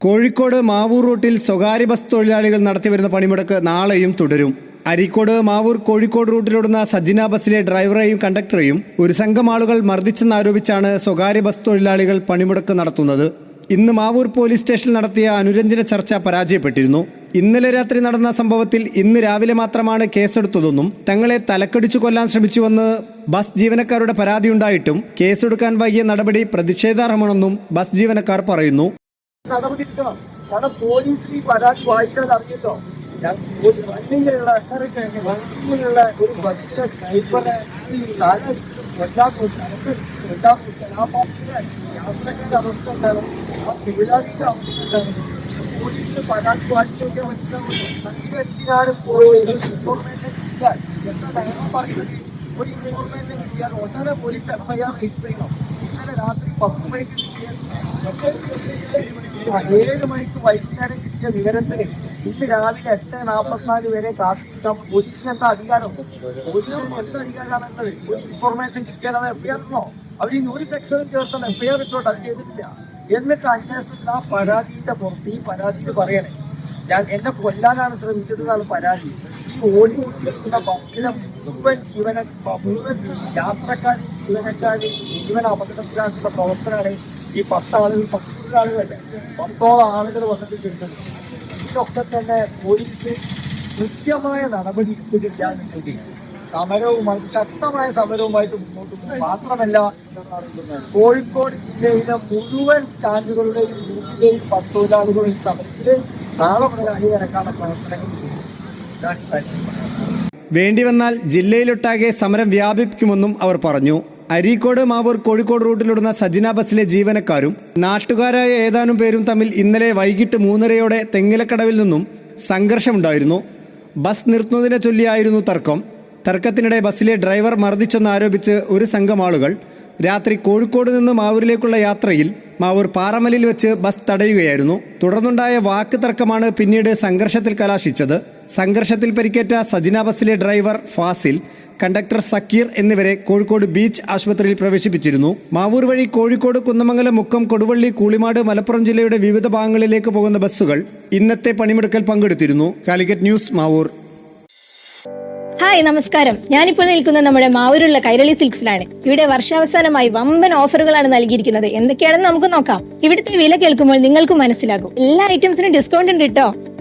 കോഴിക്കോട് മാവൂർ റൂട്ടിൽ സ്വകാര്യ ബസ് തൊഴിലാളികൾ നടത്തിവരുന്ന പണിമുടക്ക് നാളെയും തുടരും. അരീക്കോട് മാവൂർ കോഴിക്കോട് റൂട്ടിലോടുന്ന സജിന ബസ്സിലെ ഡ്രൈവറെയും കണ്ടക്ടറെയും ഒരു സംഘം ആളുകൾ മർദ്ദിച്ചെന്നാരോപിച്ചാണ് സ്വകാര്യ ബസ് തൊഴിലാളികൾ പണിമുടക്ക് നടത്തുന്നത്. ഇന്ന് മാവൂർ പോലീസ് സ്റ്റേഷനിൽ നടത്തിയ അനുരഞ്ജന ചർച്ച പരാജയപ്പെട്ടിരുന്നു. ഇന്നലെ രാത്രി നടന്ന സംഭവത്തിൽ ഇന്ന് രാവിലെ മാത്രമാണ് കേസെടുത്തതെന്നും തങ്ങളെ തലക്കടിച്ചു കൊല്ലാൻ ശ്രമിച്ചുവെന്ന് ബസ് ജീവനക്കാരുടെ പരാതിയുണ്ടായിട്ടും കേസെടുക്കാൻ വൈകിയ നടപടി പ്രതിഷേധാർഹമാണെന്നും ബസ് ജീവനക്കാർ പറയുന്നു. നടപടി എടുക്കണം കാരണം പോലീസിന് ഈ പരാതി വായിച്ചാൽ അറിഞ്ഞല്ലോ റണ്ണിങ്ങിലുള്ള റണ്ണിങ്ങിലുള്ള ഒരു ബസ് ഡ്രൈവറെ യാത്രക്കാരുടെ അവസ്ഥ ഉണ്ടാകും ആ തൊഴിലാളിയുടെ അവസ്ഥ ഉണ്ടാകും പോലീസിന് പരാതി വായിച്ചു നോക്കിയാൽ മനസ്സിലാവും പോയി ഇൻഫോർമേഷൻ കിട്ടിയാൽ എന്താ നിയമം പറയുന്നത്? ഒരു ഇൻഫോർമേഷൻ കിട്ടിയാൽ ഉടനെ പോലീസ് എഫ്ഐആർ രജിസ്റ്റർ ചെയ്യണം. ഇന്നലെ രാത്രി പത്ത് മണിക്ക് കിട്ടിയ ഏഴ് മണിക്ക് വൈകുന്നേരം കിട്ടിയ വിവരത്തിന് ഇന്ന് രാവിലെ എട്ട് നാൽപ്പത്തിനാല് വരെ കാത്തിരിക്കാൻ പോലീസിന് എന്താ അധികാരം? പോലീസിന് എന്ത് അധികാരമാണെന്നത് ഇൻഫോർമേഷൻ കിട്ടിയാൽ അത് എഫ്ഐആർ ഇടണോ? അവർ ഈ ഒരു സെക്ഷനിൽ ചേർത്താൽ എഫ്ഐആർ ഇട്ടോട്ട് അത് ചെയ്തിട്ടില്ല. എന്നിട്ട് അന്വേഷണത്തിൽ ആ പരാതിയുടെ പുറത്ത് ഈ പരാതിയിൽ പറയണേ ഞാൻ എന്നെ കൊല്ലാനാണ് ശ്രമിച്ചത് എന്നാണ് പരാതി. ഈ ഓടി ഓടിക്കുന്ന ബസ്സിലെ മുഴുവൻ ജീവന മുഴുവൻ യാത്രക്കാരും ജീവനക്കാരും ജീവൻ അപകടത്തിലാക്കുന്ന പ്രവർത്തനമാണ് ഈ പത്താളുകൾ പത്ത് തന്നെ പത്തോളം ആളുകൾ വന്നിട്ട് ചെയ്തത് ഇതൊക്കെ തന്നെ പോലീസ് കൃത്യമായ നടപടി എടുത്തിട്ടില്ല സമരവുമായി ശക്തമായ സമരവുമായിട്ട് മുന്നോട്ട് പോകും മാത്രമല്ല കോഴിക്കോട് ജില്ലയിലെ മുഴുവൻ സ്റ്റാൻഡുകളുടെയും ഗ്രൂപ്പിന്റെയും പത്തൊഴിലാളികളുടെയും തൊഴിലാളികളും സമരത്തിൽ നാളെ മുതൽ അണിനിരക്കാനുള്ള പ്രവർത്തനങ്ങൾ വേണ്ടിവന്നാൽ ജില്ലയിലൊട്ടാകെ സമരം വ്യാപിപ്പിക്കുമെന്നും അവർ പറഞ്ഞു. അരീക്കോട് മാവൂർ കോഴിക്കോട് റൂട്ടിലിടുന്ന സജിന ബസ്സിലെ ജീവനക്കാരും നാട്ടുകാരായ ഏതാനും പേരും തമ്മിൽ ഇന്നലെ വൈകിട്ട് മൂന്നരയോടെ തെങ്ങിലക്കടവിൽ നിന്നും സംഘർഷമുണ്ടായിരുന്നു. ബസ് നിർത്തുന്നതിനെ ചൊല്ലിയായിരുന്നു തർക്കം. തർക്കത്തിനിടെ ബസ്സിലെ ഡ്രൈവർ മർദ്ദിച്ചെന്നാരോപിച്ച് ഒരു സംഘം ആളുകൾ രാത്രി കോഴിക്കോട് നിന്ന് മാവൂരിലേക്കുള്ള യാത്രയിൽ മാവൂർ പാറമലിൽ വെച്ച് ബസ് തടയുകയായിരുന്നു. തുടർന്നുണ്ടായ വാക്ക് തർക്കമാണ് പിന്നീട് സംഘർഷത്തിൽ കലാശിച്ചത്. സംഘർഷത്തിൽ പരിക്കേറ്റ സജിന ബസ്സിലെ ഡ്രൈവർ ഫാസിൽ കണ്ടക്ടർ സക്കീർ എന്നിവരെ കോഴിക്കോട് ബീച്ച് ആശുപത്രിയിൽ പ്രവേശിപ്പിച്ചിരുന്നു. മാവൂർ വഴി കോഴിക്കോട് കുന്നമംഗലം മുക്കം കൊടുവള്ളി കൂളിമാട് മലപ്പുറം ജില്ലയുടെ വിവിധ ഭാഗങ്ങളിലേക്ക് പോകുന്ന ബസ്സുകൾ ഇന്നത്തെ പണിമുടക്കൽ പങ്കെടുത്തിരുന്നു. കാലിക്കറ്റ് ന്യൂസ് മാവൂർ. ഹായ് നമസ്കാരം. ഞാനിപ്പോൾ നിൽക്കുന്നത് നമ്മുടെ മാവൂരുള്ള കൈരളി സിൽക്സിലാണ്. ഇവിടെ വർഷാവസാനമായി വമ്പൻ ഓഫറുകളാണ് നൽകിയിരിക്കുന്നത്. എന്തൊക്കെയാണെന്ന് നമുക്ക് നോക്കാം. ഇവിടുത്തെ വില കേൾക്കുമ്പോൾ നിങ്ങൾക്ക് മനസ്സിലാകും. എല്ലാ ഐറ്റംസിനും ഡിസ്കൗണ്ട് ഉണ്ട് കേട്ടോ